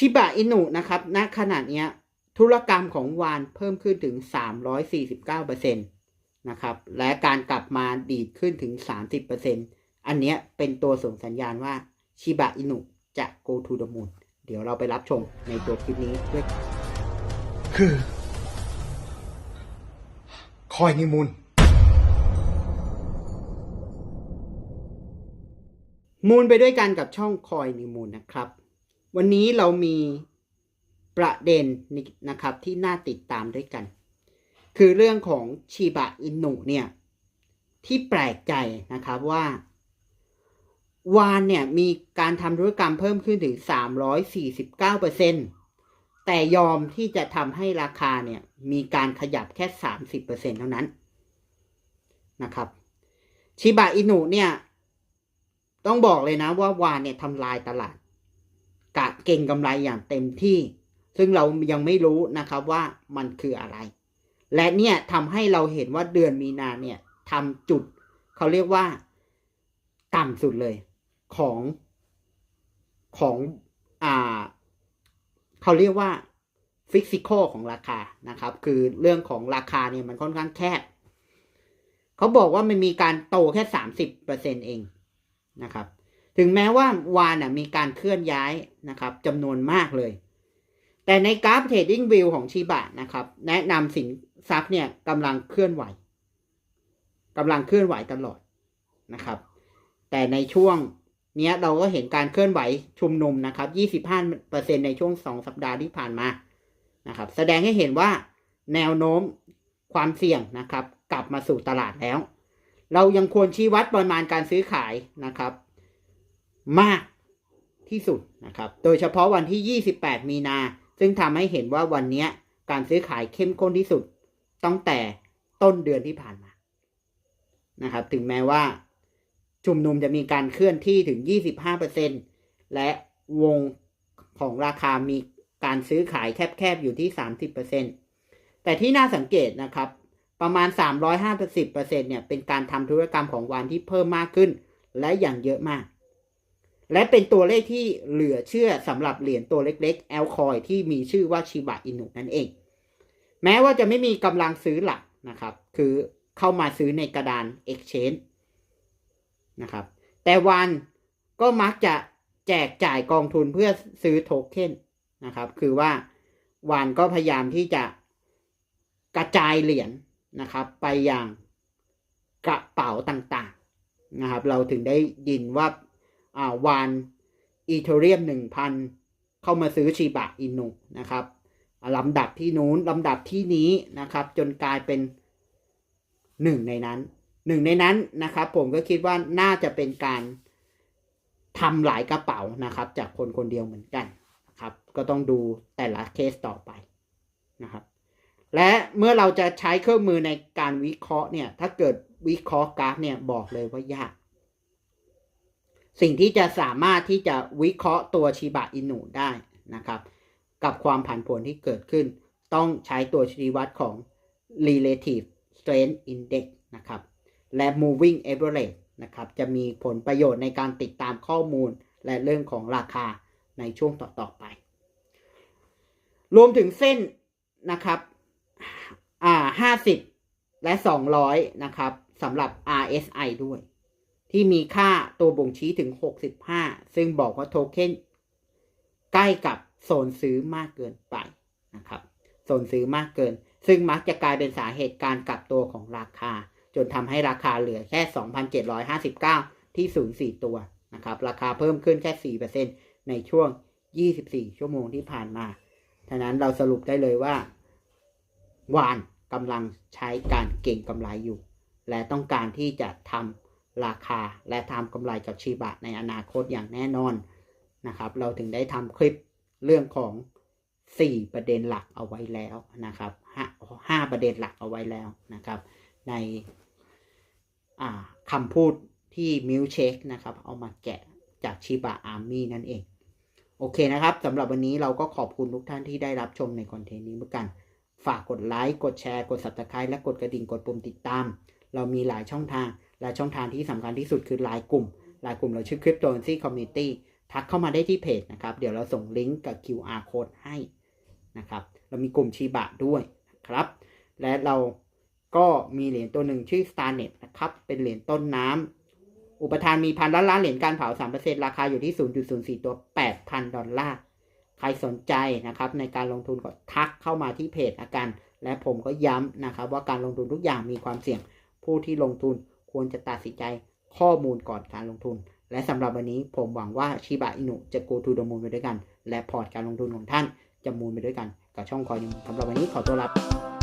ชิบะอินุนะครับณขนาดเนี้ยธุรกรรมของวานเพิ่มขึ้นถึง 349%นะครับ และการกลับมาดีดขึ้นถึง 30%อันเนี้ยเป็นตัวส่งสัญญาณว่าชิบะอินุจะ go to the moon เดี๋ยวเราไปรับชมในตัวคลิปนี้ด้วยคือ คอยนิมูลมูลไปด้วยกันกับช่องคอยนิมูลนะครับ วันนี้เรามีประเด็นนะครับที่น่าติดตามด้วยกัน คือเรื่องของชิบะอินุเนี่ย ที่แปลกใจนะครับว่าวานเนี่ยมีการทำธุรกรรมเพิ่มขึ้นถึง 349%แต่ยอมที่จะทำให้ราคาเนี่ยมีการขยับแค่ 30%เท่านั้นนะครับชิบะอินุเนี่ย ต้องบอกเลยนะว่าวานเนี่ยทำลายตลาด กะเก่งกำไรอย่างเต็มที่ ซึ่งเรายังไม่รู้นะครับว่ามันคืออะไร และเนี่ยทำให้เราเห็นว่าเดือนมีนาเนี่ยทำจุดเขาเรียกว่า ต่ำสุดเลยของของอ่าเขาเรียกว่าฟิสิกอลของราคานะครับ คือเรื่องของราคาเนี่ยมันค่อนข้างแคบเขาบอกว่ามันมีการโตแค่สามสิบเปอร์เซ็นเองนะครับ ถึงแม้ว่าวานมีการเคลื่อนย้ายนะครับจำนวนมากเลย แต่ในกราฟ Trading View ของชิบะนะครับ แนะนำสินทรัพย์เนี่ยกำลังเคลื่อนไหวกำลังเคลื่อนไหวตลอดนะครับ แต่ในช่วงเนี้ยเราก็เห็นการเคลื่อนไหวชุมนุมนะครับ25%ในช่วง 2 สัปดาห์ที่ผ่านมานะครับ แสดงให้เห็นว่าแนวโน้มความเสี่ยงนะครับ กลับมาสู่ตลาดแล้ว เรายังควรชี้วัดปริมาณการซื้อขายนะครับ มากที่สุดนะครับ โดยเฉพาะวันที่ 28 มีนา ซึ่งทำให้เห็นว่าวันนี้การซื้อขายเข้มข้นที่สุด ตั้งแต่ต้นเดือนที่ผ่านมา นะครับ ถึงแม้ว่าชุมนุมจะมีการเคลื่อนที่ถึง 25%และวงของราคามีการซื้อขายแคบๆ อยู่ที่ 30%แต่ที่น่าสังเกตนะครับ ประมาณ 350%เนี่ย เป็นการทำธุรกรรมของวันที่เพิ่มมากขึ้น และอย่างเยอะมาก และเป็นตัวเลขที่เหลือเชื่อสำหรับเหรียญตัวเล็กๆแอลคอยที่มีชื่อว่าชิบะอินุนั่นเอง แม้ว่าจะไม่มีกำลังซื้อหลักนะครับ คือเข้ามาซื้อในกระดาน Exchange นะครับ แต่วันก็มักจะแจกจ่ายกองทุนเพื่อซื้อโทเค็นนะครับ คือว่าวานก็พยายามที่จะกระจายเหรียญนะครับ ไปอย่างกระเป๋าต่างๆนะครับ เราถึงได้ยินว่า อ่าวานอีเทเรียมหนึ่งพันเข้ามาซื้อชีบะอินุนะครับลำดับที่นู้นลำดับที่นี้นะครับ จนกลายเป็นหนึ่งในนั้นหนึ่งในนั้นนะครับ ผมก็คิดว่าน่าจะเป็นการทำหลายกระเป๋านะครับ จากคนคนเดียวเหมือนกันนะครับ ก็ต้องดูแต่ละเคสต่อไปนะครับ และเมื่อเราจะใช้เครื่องมือในการวิเคราะห์เนี่ย ถ้าเกิดวิเคราะห์กราฟเนี่ยบอกเลยว่ายาก สิ่งที่จะสามารถที่จะวิเคราะห์ตัวชิบะอินุได้นะครับ กับความผันผวนที่เกิดขึ้น ต้องใช้ตัวชี้วัดของ relative strength index นะครับ และ moving average นะครับ จะมีผลประโยชน์ในการติดตามข้อมูลและเรื่องของราคาในช่วงต่อ ๆ ไป รวมถึงเส้นนะครับอ่า50 และ 200 นะครับสำหรับ RSI ด้วย ที่มีค่าตัวบ่งชี้ถึง 65 ซึ่งบอกว่าโทเค็นใกล้กับโซนซื้อมากเกินไปนะครับ โซนซื้อมากเกิน ซึ่งมักจะกลายเป็นสาเหตุการกลับตัวของราคา จนทำให้ราคาเหลือแค่ 2,759 ที่0.4ตัวนะครับ ราคาเพิ่มขึ้นแค่ 4%ในช่วง 24 ชั่วโมงที่ผ่านมาฉะนั้นเราสรุปได้เลยว่า วานกำลังใช้การเก่งกำไรอยู่ และต้องการที่จะทำ ราคา และทำกำไรกับชีบะในอนาคตอย่างแน่นอนนะครับ เราถึงได้ทำคลิปเรื่องของ 4 ประเด็นหลักเอาไว้แล้วนะครับห้าประเด็นหลักเอาไว้แล้วนะครับ ในคำพูดที่มิวเช็คนะครับ เอามาแกะจากชิบะอาร์มี่นั่นเอง โอเคนะครับสำหรับวันนี้เราก็ขอบคุณทุกท่านที่ได้รับชมในคอนเทนต์นี้เหมือนกัน ฝากกดไลค์ กดแชร์ กด subscribe และกดกระดิ่งกดปุ่มติดตาม เรามีหลายช่องทาง และช่องทางที่สำคัญที่สุดคือไลน์กลุ่มไลน์กลุ่มเราชื่อ Cryptocurrency Community ทักเข้ามาได้ที่เพจนะครับ เดี๋ยวเราส่งลิงก์กับ QR code ให้นะครับ เรามีกลุ่มชีบะด้วยนะครับ และเราก็มีเหรียญตัวหนึ่งชื่อ Starnet นะครับ เป็นเหรียญต้นน้ำอุปทานมีพันล้านล้านเหรียญการเผา 3%ราคาอยู่ที่ 0.04 ตัว 8,000 ดอลลาร์ ใครสนใจนะครับในการลงทุนก็ทักเข้ามาที่เพจอากัน และผมก็ย้ำนะครับว่าการลงทุนทุกอย่างมีความเสี่ยง ผู้ที่ลงทุน ควรจะตัดสินใจข้อมูลก่อนการลงทุน และสำหรับวันนี้ผมหวังว่าชิบะอินุจะ go to the moon ไปด้วยกัน และพอร์ตการลงทุนของท่านจะมูลไปด้วยกัน กับช่องคอยนิวสำหรับวันนี้ขอตัวลา